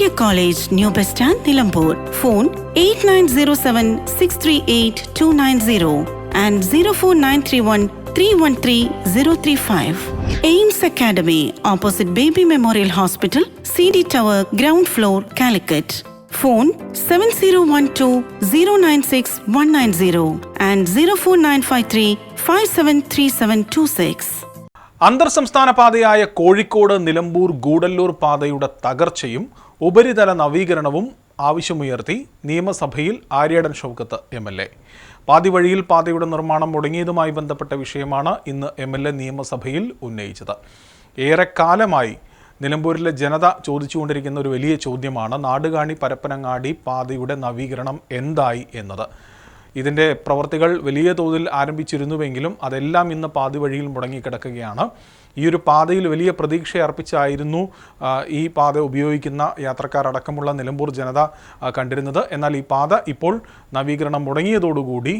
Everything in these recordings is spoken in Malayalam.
Arya college new bus stand Nilambur phone eight nine zero seven six three eight two nine zero and zero four nine three one three one three zero three five AIMS academy opposite baby memorial hospital C D tower ground floor Calicut phone seven zero one two zero nine six one nine zero and zero four nine five three five seven three seven two six അന്തർ സംസ്ഥാന പാതയായ കോഴിക്കോട് നിലമ്പൂർ ഗൂഡല്ലൂർ പാതയുടെ തകർച്ചയും ഉപരിതല നവീകരണവും ആവശ്യമുയർത്തി നിയമസഭയിൽ Aryadan Shoukath M L A. പാതിവഴിയിൽ പാതയുടെ നിർമ്മാണം മുടങ്ങിയതുമായി ബന്ധപ്പെട്ട വിഷയമാണ് ഇന്ന് എം എൽ എ നിയമസഭയിൽ ഉന്നയിച്ചത്. ഏറെക്കാലമായി നിലമ്പൂരിലെ ജനത ചോദിച്ചുകൊണ്ടിരിക്കുന്ന ഒരു വലിയ ചോദ്യമാണ് നാടുകാണി പരപ്പനങ്ങാടി പാതയുടെ നവീകരണം എന്തായി എന്നത്. ഇതിന്റെ പ്രവർത്തികൾ വലിയ തോതിൽ ആരംഭിച്ചിരുന്നുവെങ്കിലും അതെല്ലാം ഇന്ന് പാതി വഴിയിൽ മുടങ്ങിക്കിടക്കുകയാണ്. ഈ ഒരു പാതയിൽ വലിയ പ്രതീക്ഷ അർപ്പിച്ചായിരുന്നു ഈ പാത ഉപയോഗിക്കുന്ന യാത്രക്കാരടക്കമുള്ള നിലമ്പൂർ ജനത കണ്ടിരുന്നത്. എന്നാൽ ഈ പാത ഇപ്പോൾ നവീകരണം മുടങ്ങിയതോടുകൂടി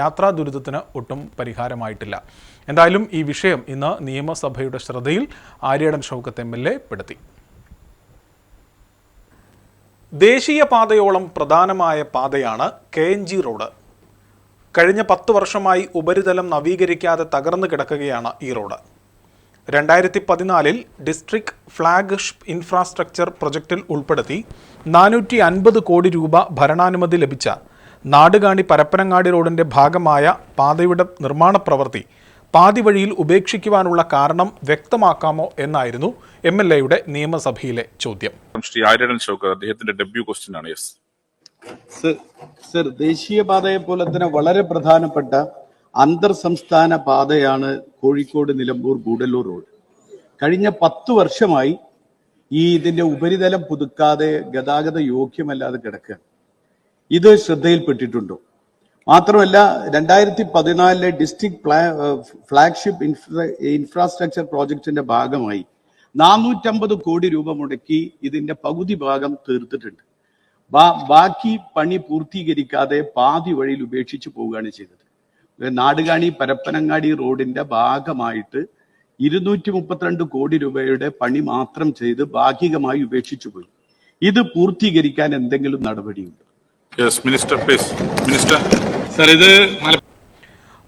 യാത്രാ ദുരിതത്തിന് ഒട്ടും പരിഹാരമായിട്ടില്ല. എന്തായാലും ഈ വിഷയം ഇന്ന് നിയമസഭയുടെ ശ്രദ്ധയിൽ Aryadan Shoukath M L A പെടുത്തി. ദേശീയപാതയോളം പ്രധാനമായ പാതയാണ് കെ എൻ ജി റോഡ്. കഴിഞ്ഞ പത്ത് വർഷമായി ഉപരിതലം നവീകരിക്കാതെ തകർന്നു കിടക്കുകയാണ് ഈ റോഡ്. രണ്ടായിരത്തി പതിനാലിൽ ഡിസ്ട്രിക്ട് ഫ്ലാഗ്ഷിപ്പ് ഇൻഫ്രാസ്ട്രക്ചർ പ്രൊജക്റ്റിൽ ഉൾപ്പെടുത്തി നാനൂറ്റി അൻപത് കോടി രൂപ ഭരണാനുമതി ലഭിച്ച നാടുകാണി പരപ്പനങ്ങാടി റോഡിന്റെ ഭാഗമായ പാതയുടെ നിർമ്മാണ പ്രവൃത്തി പാതി വഴിയിൽ ഉപേക്ഷിക്കുവാനുള്ള കാരണം വ്യക്തമാക്കാമോ എന്നായിരുന്നു എം എൽ എയുടെ നിയമസഭയിലെ ചോദ്യം. ശ്രീ ആര്യടൻ ഷൗക്കർ അദ്ദേഹത്തിന്റെ ഡെബ്യൂ ക്വസ്റ്റ്യൻ യെസ് സർ ദേശീയപാതയെ പോലെ തന്നെ വളരെ പ്രധാനപ്പെട്ട അന്തർ സംസ്ഥാന പാതയാണ് കോഴിക്കോട് നിലമ്പൂർ ഗൂഡല്ലൂർ റോഡ്. കഴിഞ്ഞ പത്ത് വർഷമായി ഈ ഇതിന്റെ ഉപരിതലം പുതുക്കാതെ ഗതാഗത യോഗ്യമല്ലാതെ കിടക്കുക ഇത് ശ്രദ്ധയിൽപ്പെട്ടിട്ടുണ്ടോ? മാത്രമല്ല രണ്ടായിരത്തി പതിനാലിലെ ഡിസ്ട്രിക്ട് പ്ലാ ഫ്ലാഗ്ഷിപ്പ് ഇൻഫ്രാസ്ട്രക്ചർ പ്രോജക്റ്റിന്റെ ഭാഗമായി നാനൂറ്റമ്പത് കോടി രൂപ മുടക്കി ഇതിന്റെ പകുതി ഭാഗം തീർത്തിട്ടുണ്ട്. ബാക്കി പണി പൂർത്തീകരിക്കാതെ പാതി വഴിയിൽ ഉപേക്ഷിച്ചു പോവുകയാണ് ചെയ്തത്. നാടുകാണി പരപ്പനങ്ങാടി റോഡിന്റെ ഭാഗമായിട്ട് ഇരുന്നൂറ്റി മുപ്പത്തിരണ്ട് കോടി രൂപയുടെ പണി മാത്രം ചെയ്ത് ഭാഗികമായി ഉപേക്ഷിച്ചു പോയി. ഇത് പൂർത്തീകരിക്കാൻ എന്തെങ്കിലും നടപടിയുണ്ട്? യെസ് മിനിസ്റ്റർ മിനിസ്റ്റർ സർ ഇത്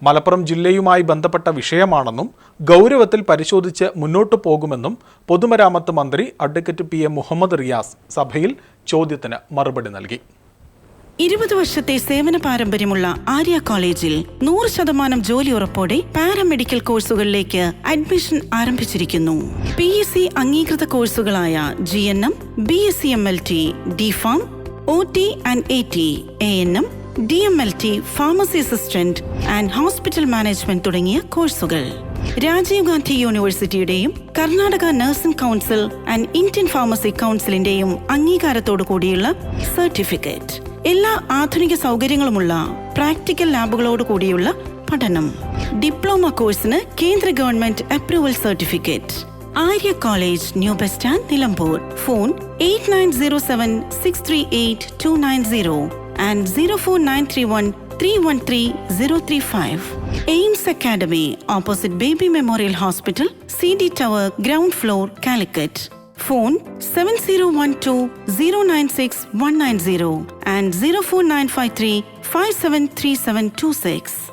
മലപ്പുറം ജില്ലയുമായി ബന്ധപ്പെട്ട വിഷയമാണെന്നും ഗൗരവത്തിൽ പരിശോധിച്ച് മുന്നോട്ടു പോകുമെന്നും പൊതുമരാമത്ത് മന്ത്രി advocate P M Muhammad Riyas സഭയിൽ ചോദ്യത്തിന് മറുപടി നൽകി. ഇരുപത് വർഷത്തെ സേവന പാരമ്പര്യമുള്ള ആര്യ കോളേജിൽ നൂറ് ശതമാനം ജോലി ഉറപ്പോടെ പാരാമെഡിക്കൽ കോഴ്സുകളിലേക്ക് അഡ്മിഷൻ ആരംഭിച്ചിരിക്കുന്നു. പി എസ് സി അംഗീകൃത കോഴ്സുകളായ G N M B S C M L T D pharm O T and A T A N M D M L T pharmacy assistant and hospital management തുടങ്ങിയ കോഴ്സുകൾ Rajiv Gandhi യൂണിവേഴ്സിറ്റിയുടെയും Karnataka nursing council and Indian pharmacy കൗൺസിലിന്റെയും അംഗീകാരത്തോടു കൂടിയുള്ള സർട്ടിഫിക്കറ്റ് എല്ലാ ആധുനിക സൗകര്യങ്ങളുമുള്ള പ്രാക്ടിക്കൽ ലാബുകളോട് കൂടിയുള്ള പഠനം. ഡിപ്ലോമ കോഴ്സിന് കേന്ദ്ര government approval certificate Arya college new bus stand Nilambur. Phone eight nine zero seven six three eight two nine zero and 04931 313035. AIMS Academy, opposite Baby Memorial Hospital, CD Tower, ground floor, Calicut. Phone 7012-096-190 and 04953-573726.